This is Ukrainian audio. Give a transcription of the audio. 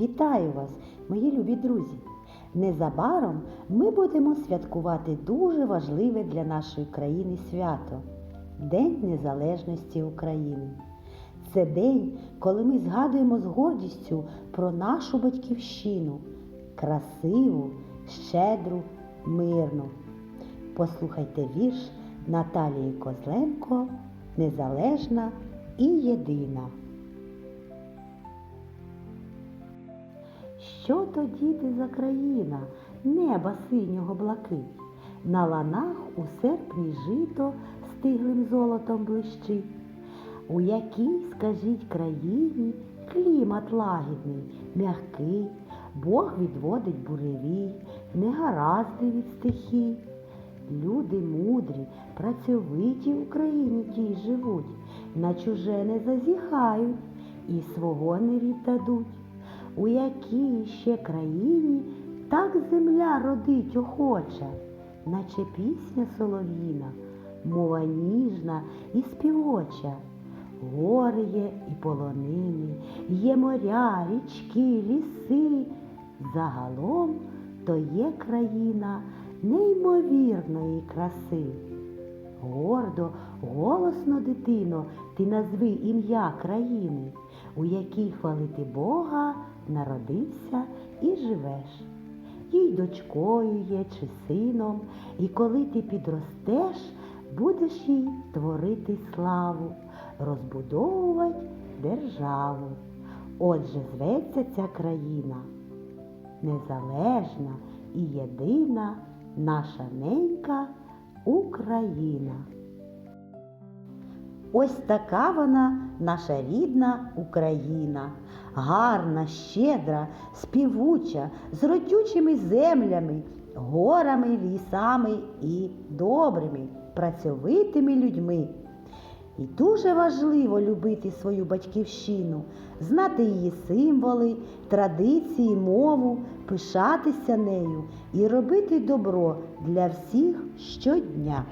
Вітаю вас, мої любі друзі! Незабаром ми будемо святкувати дуже важливе для нашої країни свято День Незалежності України. Це день, коли ми згадуємо з гордістю про нашу батьківщину, красиву, щедру, мирну. Послухайте вірш Наталії Козленко Незалежна і єдина. Що то діти за країна, неба синього блакить, на ланах у серпні жито стиглим золотом блищить. У якій, скажіть, країні клімат лагідний, м'який, Бог відводить буревій, негаразди від стихій. Люди мудрі, працьовиті в Україні тій живуть, на чуже не зазіхають і свого не віддадуть. У якій ще країні так земля родить охоче, наче пісня солов'їна, мова ніжна і співоча. Гори є і полонини, є моря, річки, ліси. Загалом то є країна неймовірної краси. Гордо, голосно, дитино, ти назви ім'я країни, у якій хвалити Бога народився і живеш. Їй дочкою є чи сином, і коли ти підростеш, будеш їй творити славу, розбудовувати державу. Отже, зветься ця країна незалежна і єдина наша ненька Україна. Ось така вона, наша рідна Україна, гарна, щедра, співуча, з родючими землями, горами, лісами і добрими, працьовитими людьми. І дуже важливо любити свою батьківщину, знати її символи, традиції, мову, пишатися нею і робити добро для всіх щодня.